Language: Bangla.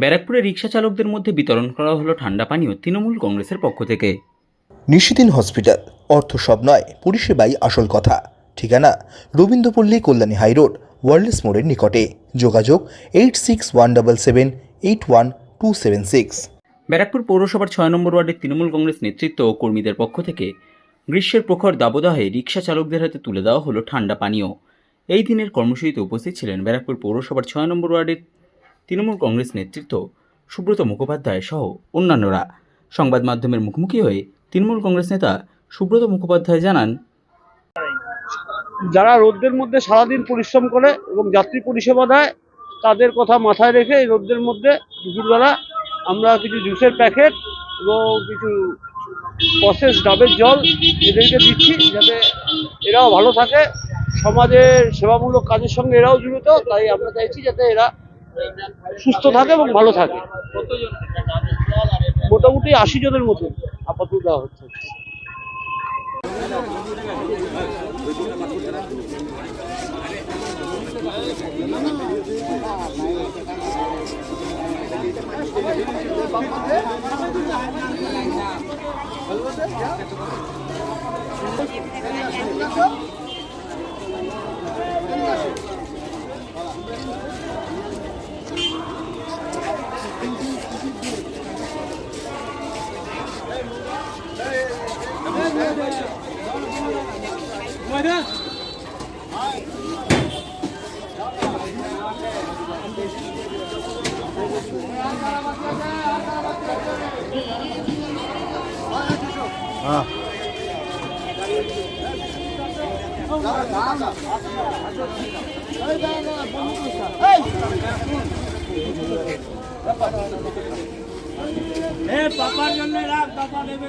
ব্যারাকপুরে রিক্সা চালকদের মধ্যে বিতরণ করা হলো ঠান্ডা পানীয় তৃণমূল কংগ্রেসের পক্ষ থেকে। নিশিদিন হসপিটাল অর্থ সব নয় পরিষেবাই আসল কথা। ঠিকানা রবীন্দ্রপল্লী কল্যাণী হাইরোড ওয়ার্ল্ডস মোড়ের নিকটে। যোগাযোগ eight six one double seven eight one two seven six. Barrackpore পৌরসভার ছয় নম্বর ওয়ার্ডের তৃণমূল কংগ্রেস নেতৃত্ব ও কর্মীদের পক্ষ থেকে গ্রীষ্মের প্রখর দাবদাহে রিক্সা চালকদের হাতে তুলে দেওয়া হলো ঠান্ডা পানীয়। এই দিনের কর্মসূচিতে উপস্থিত ছিলেন ব্যারাকপুর পৌরসভার ছয় নম্বর ওয়ার্ডের তৃণমূল কংগ্রেস নেতৃত্ব, সুব্রত মুখোপাধ্যায় সহ অন্যান্যরা। সংবাদ মাধ্যমের মুখোমুখি হয়ে তৃণমূল কংগ্রেস নেতা সুব্রত মুখোপাধ্যায় জানান, যারা রোদ্রের মধ্যে সারাদিন পরিশ্রম করে এবং যাত্রী পরিষেবা দেয়, তাদের কথা মাথায় রেখে এই রোদ্রের মধ্যে দুপুরবেলা আমরা কিছু জুসের প্যাকেট এবং কিছু প্রসেস ডাবের জল এদেরকে দিচ্ছি যাতে এরাও ভালো থাকে। সমাজের সেবামূলক কাজের সঙ্গে এরাও জড়িত, তাই আমরা চাইছি যাতে এরা সুস্থ থাকে এবং ভালো থাকে। মোটামুটি আশি জনের মতো আপাতত দেওয়া হচ্ছে। হ্যাঁ। পাপার জন্য রাখ পাপা দেবে